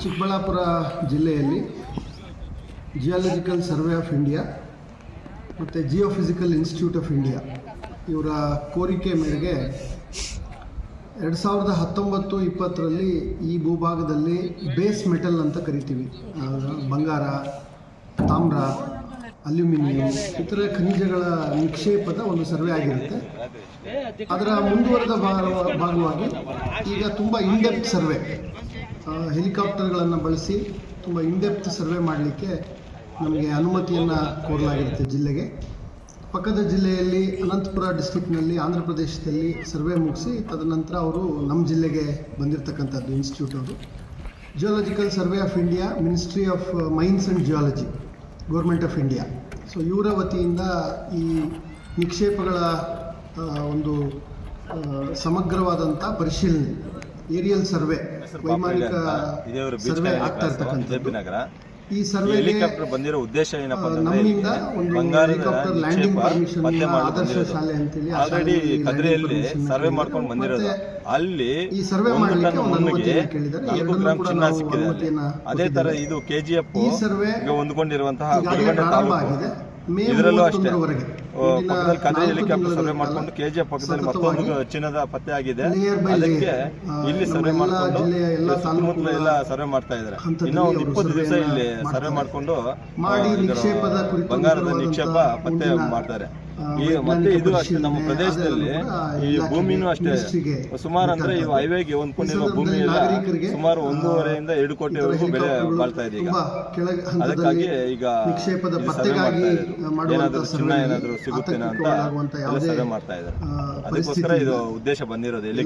ಚಿಕ್ಕಬಳ್ಳಾಪುರ ಜಿಲ್ಲೆಯಲ್ಲಿ geological survey of India ಮತ್ತು geophysical institute of India ಇವರ ಕೋರಿಕೆ ಮೇರೆಗೆ ಎರಡು ಸಾವಿರದ ಹತ್ತೊಂಬತ್ತು ಇಪ್ಪತ್ತರಲ್ಲಿ ಈ ಭೂಭಾಗದಲ್ಲಿ ಬೇಸ್ ಮೆಟಲ್ ಅಂತ ಕರಿತೀವಿ. ಬಂಗಾರ, ತಾಮ್ರ ಅಲ್ಯೂಮಿನಿಯಂ, ಇತರ ಖನಿಜಗಳ ನಿಕ್ಷೇಪದ ಒಂದು ಸರ್ವೆ ಆಗಿರುತ್ತೆ. ಅದರ ಮುಂದುವರೆದ ಭಾಗ- ಭಾಗವಾಗಿ ಈಗ ತುಂಬ ಇಂಡೆಪ್ತ್ ಸರ್ವೆ ಹೆಲಿಕಾಪ್ಟರ್ಗಳನ್ನು ಬಳಸಿ ತುಂಬ ಇಂಡೆಪ್ತ್ ಸರ್ವೆ ಮಾಡಲಿಕ್ಕೆ ನಮಗೆ ಅನುಮತಿಯನ್ನು ಕೋರಲಾಗಿರುತ್ತೆ ಜಿಲ್ಲೆಗೆ. ಪಕ್ಕದ ಜಿಲ್ಲೆಯಲ್ಲಿ, ಅನಂತಪುರ ಡಿಸ್ಟ್ರಿಕ್ಟ್ನಲ್ಲಿ ಆಂಧ್ರ ಪ್ರದೇಶದಲ್ಲಿ ಸರ್ವೆ ಮುಗಿಸಿ, ತದನಂತರ ಅವರು ನಮ್ಮ ಜಿಲ್ಲೆಗೆ ಬಂದಿರತಕ್ಕಂಥದ್ದು ಇನ್ಸ್ಟಿಟ್ಯೂಟ್ ಅವರು. Geological survey of India ministry of mines and geology government of India so ಇವರ ವತಿಯಿಂದ ಈ ನಿಕ್ಷೇಪಗಳ ಒಂದು ಸಮಗ್ರವಾದಂಥ ಪರಿಶೀಲನೆ ಏರಿಯಲ್ ಸರ್ವೆ ವೈಮಾನಿಕ ಸರ್ವೆ ಆಗ್ತಾ ಇರ್ತಕ್ಕಂಥದ್ದು. ಈ ಸರ್ವೆ ಹೆಲಿಕಾಪ್ಟರ್ ಬಂದಿರೋ ಉದ್ದೇಶ ಏನಪ್ಪಾ ನಮ್ಮಿಂದ ಒಂದು ಹೆಲಿಕಾಪ್ಟರ್ ಲ್ಯಾಂಡಿಂಗ್ ಪರ್ಮಿಷನ್ ಆದರ್ಶ ಶಾಲೆ ಅಂತೇಳಿ ಆಲ್ರೆಡಿ ಕದ್ರೆಯಲ್ಲಿ ಸರ್ವೆ ಮಾಡ್ಕೊಂಡು ಬಂದಿರೋದು. ಅಲ್ಲಿ ಈ ಸರ್ವೆ ಮಾಡ್ಲಿಕ್ಕೆ ಒಂದು ಅನುಮತಿ ಕೇಳಿದ್ದಾರೆ. ನಾಲ್ಕು ಗ್ರಾಮ್ ಚಿನ್ನ ಸಿಕ್ಕಿದೆ. ಅದೇ ತರ ಇದು ಕೆಜಿಎಫ್ ಈ ಸರ್ವೆ ಹೊಂದ್ಕೊಂಡಿರುವಂತಹ ಪ್ರಾರಂಭ ಆಗಿದೆ. ಮೇ ಇದರಲ್ಲೂ ಅಷ್ಟೇ. ಮೂವತ್ತೊಂದರವರೆಗೆ. ಪಕ್ಕದಲ್ಲಿ ನಾಲ್ಕು ಹೆಲಿಕಾಪ್ಟರ್ ಸರ್ವೆ ಮಾಡ್ಕೊಂಡು ಕೆಜಿಎಫ್ ಪಕ್ಕದಲ್ಲಿ ಮತ್ತೊಂದು ಚಿನ್ನದ ಪತ್ತೆ ಆಗಿದೆ. Layer by ಅದಕ್ಕೆ ಇಲ್ಲಿ ಸರ್ವೆ ಮಾಡಿಕೊಂಡು ಮಾಡ್ಕೊಂಡು ಜಿಲ್ಲೆಯ ಎಲ್ಲ ಸುತ್ತಮುತ್ತಲು ಎಲ್ಲ ಸರ್ವೆ ಮಾಡ್ತಾ ಇದ್ದಾರೆ. ಹಂತದಲ್ಲಿ ಇನ್ನೂ ಒಂದು ಅವರು ಇಪ್ಪತ್ತು ದಿವಸ ಸರ್ವೆಯನ್ನ ಇಲ್ಲಿ ಸರ್ವೆ. ಮಾಡ್ಕೊಂಡು ಮಾಡಿ ಆ, ಇದರ ನಿಕ್ಷೇಪದ ಕುರಿತು ಬಂಗಾರದ ನಿಕ್ಷೇಪ ಪತ್ತೆ ಮಾಡ್ತಾರೆ. ಆ, ಈ ಮತ್ತೆ ಇದು ಅಷ್ಟೇ ನಮ್ಮ ಪ್ರದೇಶದಲ್ಲಿ ಈ ಭೂಮಿನೂ ಅಷ್ಟೇ ಸುಮಾರು ಅಂದ್ರೆ ಈ. ಹೈವೇಗೆ ಹೊಂದ್ಕೊಂಡಿರುವ ಭೂಮಿ ಸುಮಾರು ಒಂದೂವರೆಯಿಂದ ಎರಡು ಕೋಟಿವರೆಗೂ ಬೆಲೆ ಬಾಳ್ತಾ ಇದೆ ಈಗ ಅದಕ್ಕಾಗಿ ಈಗ. ಏನಾದ್ರೂ ಚಿನ್ನ ಏನಾದ್ರೂ ಸಿಗುತ್ತೇನೋ ಅಂತ ಸರ್ವೆ ಮಾಡ್ತಾ ಇದ್ದಾರೆ ಅದಕ್ಕೋಸ್ಕರ ಇದು ಉದ್ದೇಶ ಬಂದಿರೋದು ಎಲ್ಲಿ